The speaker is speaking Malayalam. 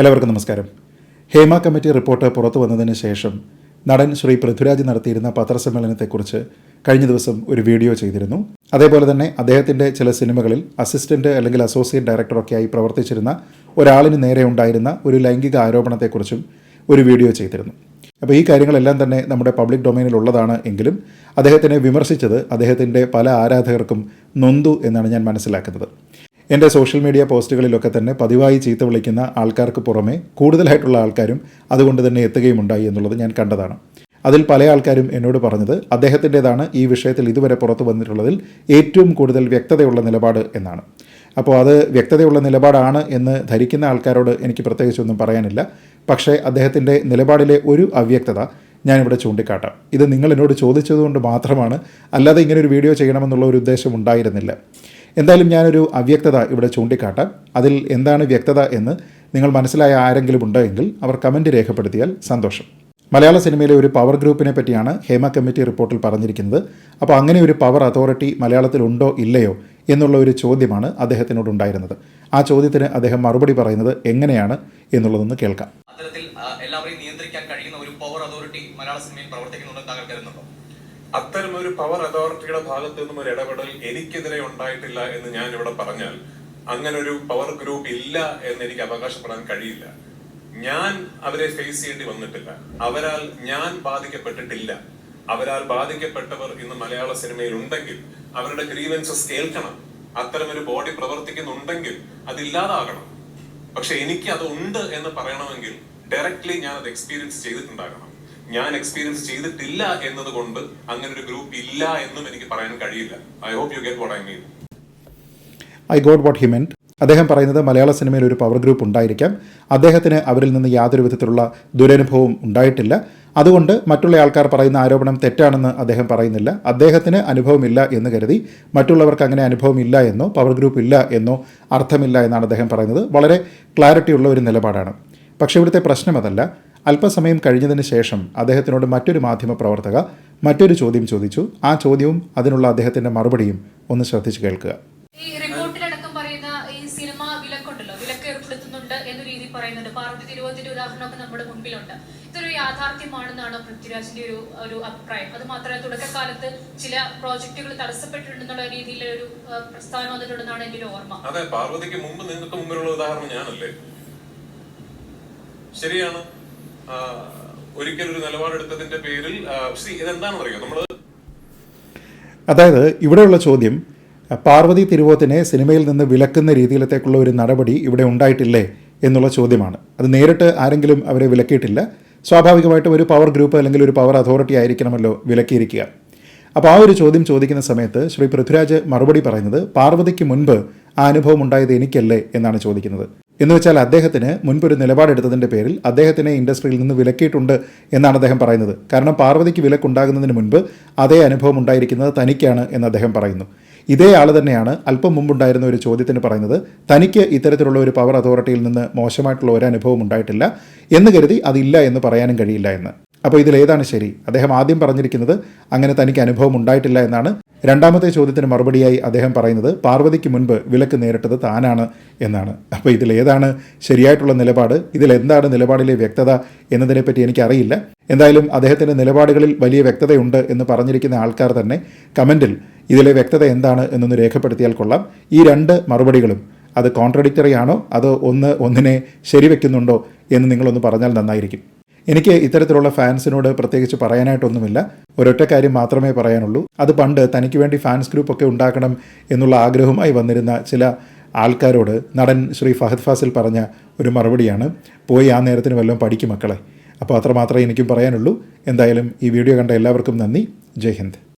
എല്ലാവർക്കും നമസ്കാരം. ഹേമ കമ്മിറ്റി റിപ്പോർട്ട് പുറത്തു വന്നതിന് ശേഷം നടൻ ശ്രീ പൃഥ്വിരാജ് നടത്തിയിരുന്ന പത്രസമ്മേളനത്തെക്കുറിച്ച് കഴിഞ്ഞ ദിവസം ഒരു വീഡിയോ ചെയ്തിരുന്നു. അതേപോലെ തന്നെ അദ്ദേഹത്തിന്റെ ചില സിനിമകളിൽ അസിസ്റ്റന്റ് അല്ലെങ്കിൽ അസോസിയേറ്റ് ഡയറക്ടറൊക്കെയായി പ്രവർത്തിച്ചിരുന്ന ഒരാളിന് നേരെ ഉണ്ടായിരുന്ന ഒരു ലൈംഗിക ആരോപണത്തെക്കുറിച്ചും ഒരു വീഡിയോ ചെയ്തിരുന്നു. അപ്പോൾ ഈ കാര്യങ്ങളെല്ലാം തന്നെ നമ്മുടെ പബ്ലിക് ഡൊമൈനിൽ ഉള്ളതാണ് എങ്കിലും അദ്ദേഹത്തിനെ വിമർശിച്ചത് അദ്ദേഹത്തിന്റെ പല ആരാധകർക്കും നൊന്തു എന്നാണ് ഞാൻ മനസ്സിലാക്കുന്നത്. എന്റെ സോഷ്യൽ മീഡിയ പോസ്റ്റുകളിലൊക്കെ തന്നെ പതിവായി ചീത്ത വിളിക്കുന്ന ആൾക്കാർക്ക് പുറമെ കൂടുതലായിട്ടുള്ള ആൾക്കാരും അതുകൊണ്ട് തന്നെ എത്തുകയും ഉണ്ടായി എന്നുള്ളത് ഞാൻ കണ്ടതാണ്. അതിൽ പല ആൾക്കാരും എന്നോട് പറഞ്ഞത് അദ്ദേഹത്തിന്റെതാണ് ഈ വിഷയത്തിൽ ഇതുവരെ പുറത്തു വന്നിട്ടുള്ളതിൽ ഏറ്റവും കൂടുതൽ വ്യക്തതയുള്ള നിലപാട് എന്നാണ്. അപ്പോൾ അത് വ്യക്തതയുള്ള നിലപാടാണ് എന്ന് ധരിക്കുന്ന ആൾക്കാരോട് എനിക്ക് പ്രത്യേകിച്ചൊന്നും പറയാനില്ല. പക്ഷേ അദ്ദേഹത്തിന്റെ നിലപാടിലെ ഒരു അവ്യക്തത ഞാനിവിടെ ചൂണ്ടിക്കാട്ടാം. ഇത് നിങ്ങൾ എന്നോട് ചോദിച്ചതുകൊണ്ട് മാത്രമാണ് അല്ലാതെ ഇങ്ങനെ ഒരു വീഡിയോ ചെയ്യണമെന്നുള്ള ഒരു ഉദ്ദേശം ഉണ്ടായിരുന്നില്ല. എന്തായാലും ഞാനൊരു അവ്യക്തത ഇവിടെ ചൂണ്ടിക്കാട്ടാം. അതിൽ എന്താണ് വ്യക്തത എന്ന് നിങ്ങൾ മനസ്സിലായ ആരെങ്കിലും ഉണ്ടെങ്കിൽ അവർ കമന്റ് രേഖപ്പെടുത്തിയാൽ സന്തോഷം. മലയാള സിനിമയിലെ ഒരു പവർ ഗ്രൂപ്പിനെ പറ്റിയാണ് ഹേമ കമ്മിറ്റി റിപ്പോർട്ടിൽ പറഞ്ഞിരിക്കുന്നത്. അപ്പോൾ അങ്ങനെ ഒരു പവർ അതോറിറ്റി മലയാളത്തിൽ ഉണ്ടോ ഇല്ലയോ എന്നുള്ള ഒരു ചോദ്യമാണ് അദ്ദേഹത്തിനോടുണ്ടായിരുന്നത് ആ ചോദ്യത്തിന് അദ്ദേഹം മറുപടി പറയുന്നത് എങ്ങനെയാണ് എന്നുള്ളതൊന്ന് കേൾക്കാം. അത്തരത്തിൽ എല്ലാവരെയും നിയന്ത്രിക്കാൻ കഴിയുന്ന ഒരു പവർ അതോറിറ്റി മലയാള സിനിമയിൽ കരുതുന്നുണ്ടോ അത്തരം ഒരു പവർ അതോറിറ്റിയുടെ ഭാഗത്തു നിന്നും ഒരു ഇടപെടൽ എനിക്കെതിരെ ഉണ്ടായിട്ടില്ല എന്ന് ഞാൻ ഇവിടെ പറഞ്ഞാൽ അങ്ങനെ ഒരു പവർ ഗ്രൂപ്പ് ഇല്ല എന്ന് എനിക്ക് അവകാശപ്പെടാൻ കഴിയില്ല. ഞാൻ അവരെ ഫേസ് ചെയ്യേണ്ടി വന്നിട്ടില്ല. അവരാൽ ഞാൻ ബാധിക്കപ്പെട്ടിട്ടില്ല. അവരാൽ ബാധിക്കപ്പെട്ടവർ ഇന്ന് മലയാള സിനിമയിൽ ഉണ്ടെങ്കിൽ അവരുടെ ഗ്രീവൻസസ് കേൾക്കണം. അത്തരം ഒരു ബോഡി പ്രവർത്തിക്കുന്നുണ്ടെങ്കിൽ അതില്ലാതാകണം പക്ഷെ എനിക്ക് അത് ഉണ്ട് എന്ന് പറയണമെങ്കിൽ ഡയറക്ട്ലി ഞാൻ അത് എക്സ്പീരിയൻസ് ചെയ്തിട്ടുണ്ടാകണം. ഞാൻ എക്സ്പീരിയൻസ് ചെയ്തിട്ടില്ല എന്നതുകൊണ്ട് അങ്ങനെ ഒരു ഗ്രൂപ്പ് ഇല്ല എന്നും എനിക്ക് പറയാൻ കഴിയില്ല. I hope you get what I mean I got what he meant അദ്ദേഹം പറയുന്നത് മലയാള സിനിമയിൽ ഒരു പവർ ഗ്രൂപ്പ് ഉണ്ടായിരിക്കാം. അദ്ദേഹത്തിന് അവരിൽ നിന്ന് യാതൊരു വിധത്തിലുള്ള ദുരനുഭവവും ഉണ്ടായിട്ടില്ല. അതുകൊണ്ട് മറ്റുള്ള ആൾക്കാർ പറയുന്ന ആരോപണം തെറ്റാണെന്ന് അദ്ദേഹം പറയുന്നില്ല. അദ്ദേഹത്തിന് അനുഭവമില്ല എന്ന് കരുതി. മറ്റുള്ളവർക്ക് അങ്ങനെ അനുഭവമില്ല എന്നോ പവർ ഗ്രൂപ്പ് ഇല്ല എന്നോ അർത്ഥമില്ല എന്നാണ് അദ്ദേഹം പറയുന്നത്. വളരെ ക്ലാരിറ്റിയുള്ള ഒരു നിലപാടാണ്. പക്ഷേ ഇവിടുത്തെ പ്രശ്നം അതല്ല. അല്പസമയം കഴിഞ്ഞതിന് ശേഷം അദ്ദേഹത്തിനോട് മറ്റൊരു മാധ്യമ പ്രവർത്തക മറ്റൊരു ചോദ്യം ചോദിച്ചു. ആ ചോദ്യവും അതിനുള്ള അദ്ദേഹത്തിന്റെ മറുപടിയും ഒന്ന് ശ്രദ്ധിച്ചു കേൾക്കുക. ഈ റിപ്പോർട്ടിലടക്കം പറയുന്ന ഈ സിനിമ വിലക്കുണ്ടല്ലോ? വിലക്ക് ഏർപ്പെടുത്തുന്നുണ്ട് എന്ന രീതി പറയുന്നുണ്ട്. പാർവതി തിരുവോത്തിന്റെ ഉദാഹരണമൊക്കെ നമ്മുടെ ഇതൊരു യാഥാർത്ഥ്യമാണെന്നാണ് പൃഥ്വിരാജിന്റെ ഒരു ഒരു അഭിപ്രായം. അത് മാത്രമല്ല തുടക്കകാലത്ത് ചില പ്രോജക്റ്റുകൾ തടസ്സപ്പെട്ടിട്ടുണ്ടെന്നുള്ള രീതിയിലുള്ള ഒരു ആ, പ്രസ്താവന വന്നിട്ടുണ്ടെന്നാണ് എന്റെ ഒരു ഓർമ്മ. അതെ പാർവതിക്ക് മുമ്പ് നിങ്ങൾക്ക് മുമ്പിലുള്ള ഉദാഹരണം ഞാനല്ലേ? ശരിയാണ്. ഒരിക്കലൊരു നിലപാടെടുത്തതിന്റെ പേരിൽ ഇതെന്താണെന്ന് അറിയോ? നമ്മൾ അതായത് ഇവിടെയുള്ള ചോദ്യം പാർവതി തിരുവോത്തിനെ സിനിമയിൽ നിന്ന് വിലക്കുന്ന രീതിയിലത്തേക്കുള്ള ഒരു നടപടി ഇവിടെ ഉണ്ടായിട്ടില്ലേ എന്നുള്ള ചോദ്യമാണ്. അത് നേരിട്ട് ആരെങ്കിലും അവരെ വിലക്കിയിട്ടില്ല. സ്വാഭാവികമായിട്ടും ഒരു പവർ ഗ്രൂപ്പ് അല്ലെങ്കിൽ ഒരു പവർ അതോറിറ്റി ആയിരിക്കണമല്ലോ വിലക്കിയിരിക്കുക. അപ്പോൾ ആ ഒരു ചോദ്യം ചോദിക്കുന്ന സമയത്ത് ശ്രീ പൃഥ്വിരാജ് മറുപടി പറയുന്നത് പാർവതിക്ക് മുൻപ് ആ അനുഭവം ഉണ്ടായത് എനിക്കല്ലേ? എന്നാണ് ചോദിക്കുന്നത്. എന്ന് വെച്ചാൽ അദ്ദേഹത്തിന് മുൻപൊരു നിലപാടെടുത്തതിന്റെ പേരിൽ അദ്ദേഹത്തിനെ ഇൻഡസ്ട്രിയിൽ നിന്ന് വിലക്കിയിട്ടുണ്ട് എന്നാണ് അദ്ദേഹം പറയുന്നത്. കാരണം പാർവതിക്ക് വിലക്കുണ്ടാകുന്നതിന് മുൻപ് അതേ അനുഭവം ഉണ്ടായിരിക്കുന്നത് തനിക്കാണ് എന്ന് അദ്ദേഹം പറയുന്നു. ഇതേ ആൾ തന്നെയാണ് അല്പം മുമ്പുണ്ടായിരുന്ന ഒരു ചോദ്യത്തിന് പറയുന്നത്. തനിക്ക് ഇത്തരത്തിലുള്ള ഒരു പവർ അതോറിറ്റിയിൽ നിന്ന് മോശമായിട്ടുള്ള ഒരു അനുഭവം ഉണ്ടായിട്ടില്ല എന്ന് കരുതി അതില്ല എന്ന് പറയാനും കഴിയില്ല എന്ന്. അപ്പോൾ ഇതിലേതാണ് ശരി? അദ്ദേഹം ആദ്യം പറഞ്ഞിരിക്കുന്നത് അങ്ങനെ തനിക്ക് അനുഭവം ഉണ്ടായിട്ടില്ല എന്നാണ്. രണ്ടാമത്തെ ചോദ്യത്തിന് മറുപടിയായി അദ്ദേഹം പറയുന്നത് പാർവതിക്ക് മുൻപ് വിലക്ക് നേരിട്ടത് താനാണ് എന്നാണ്. അപ്പോൾ ഇതിലേതാണ് ശരിയായിട്ടുള്ള നിലപാട്? ഇതിലെന്താണ് നിലപാടിലെ വ്യക്തത എന്നതിനെപ്പറ്റി എനിക്കറിയില്ല. എന്തായാലും അദ്ദേഹത്തിന്റെ നിലപാടുകളിൽ വലിയ വ്യക്തതയുണ്ട് എന്ന് പറഞ്ഞിരിക്കുന്ന ആൾക്കാർ തന്നെ കമന്റിൽ ഇതിലെ വ്യക്തത എന്താണ് എന്നൊന്ന് രേഖപ്പെടുത്തിയാൽ കൊള്ളാം. ഈ രണ്ട് മറുപടികളും അത് കോൺട്രഡിക്റ്ററി ആണോ? അതോ ഒന്ന് ഒന്നിനെ ശരിവെക്കുന്നുണ്ടോ എന്ന് നിങ്ങളൊന്ന് പറഞ്ഞാൽ നന്നായിരിക്കും. എനിക്ക് ഇത്തരത്തിലുള്ള ഫാൻസിനോട് പ്രത്യേകിച്ച് പറയാനായിട്ടൊന്നുമില്ല. ഒരൊറ്റ കാര്യം മാത്രമേ പറയാനുള്ളൂ. അത് പണ്ട് തനിക്ക് വേണ്ടി ഫാൻസ് ഗ്രൂപ്പൊക്കെ ഉണ്ടാക്കണം എന്നുള്ള ആഗ്രഹമായി വന്നിരുന്ന ചില ആൾക്കാരോട് നടൻ ശ്രീ ഫഹദ് ഫാസിൽ പറഞ്ഞ ഒരു മറുപടിയാണ്. പോയി ആ നേരത്തിന് വല്ലതും പഠിക്കും മക്കളെ. അപ്പോൾ അത്രമാത്രമേ എനിക്കും പറയാനുള്ളൂ. എന്തായാലും ഈ വീഡിയോ കണ്ട എല്ലാവർക്കും നന്ദി. ജയ് ഹിന്ദ്.